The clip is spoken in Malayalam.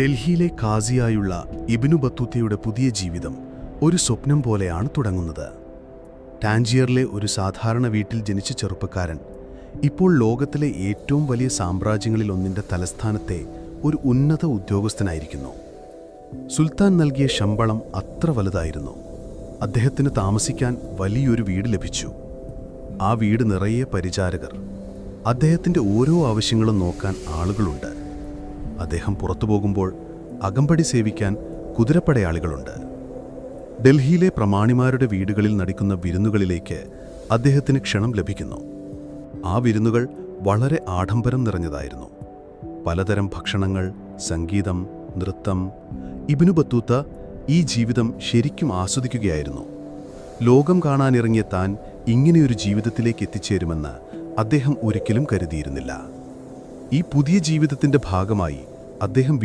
ഡൽഹിയിലെ കാസിയായുള്ള ഇബിനു ബത്തൂത്തയുടെ പുതിയ ജീവിതം ഒരു സ്വപ്നം പോലെയാണ് തുടങ്ങുന്നത്. ടാഞ്ചിയറിലെ ഒരു സാധാരണ വീട്ടിൽ ജനിച്ച ചെറുപ്പക്കാരൻ ഇപ്പോൾ ലോകത്തിലെ ഏറ്റവും വലിയ സാമ്രാജ്യങ്ങളിലൊന്നിന്റെ തലസ്ഥാനത്തെ ഒരു ഉന്നത ഉദ്യോഗസ്ഥനായിരിക്കുന്നു. സുൽത്താൻ നൽകിയ ശമ്പളം അത്ര വലുതായിരുന്നു. അദ്ദേഹത്തിന് താമസിക്കാൻ വലിയൊരു വീട് ലഭിച്ചു. ആ വീട് നിറയെ പരിചാരകർ. അദ്ദേഹത്തിന്റെ ഓരോ ആവശ്യങ്ങളും നോക്കാൻ ആളുകളുണ്ട്. അദ്ദേഹം പുറത്തു പോകുമ്പോൾ അകമ്പടി സേവിക്കാൻ കുതിരപ്പടയാളികളുണ്ട്. ഡൽഹിയിലെ പ്രമാണിമാരുടെ വീടുകളിൽ നടിക്കുന്ന വിരുന്നുകളിലേക്ക് അദ്ദേഹത്തിന് ക്ഷണം ലഭിക്കുന്നു. ആ വിരുന്നുകൾ വളരെ ആഡംബരം നിറഞ്ഞതായിരുന്നു. പലതരം ഭക്ഷണങ്ങൾ സംഗീതം നൃത്തം ഇബിനു ബത്തൂത്ത ഈ ജീവിതം ശരിക്കും ആസ്വദിക്കുകയായിരുന്നു. ലോകം കാണാനിറങ്ങിയ താൻ ഇങ്ങനെയൊരു ജീവിതത്തിലേക്ക് എത്തിച്ചേരുമെന്ന് അദ്ദേഹം ഒരിക്കലും കരുതിയിരുന്നില്ല. ഈ പുതിയ ജീവിതത്തിന്റെ ഭാഗമായി അദ്ദേഹം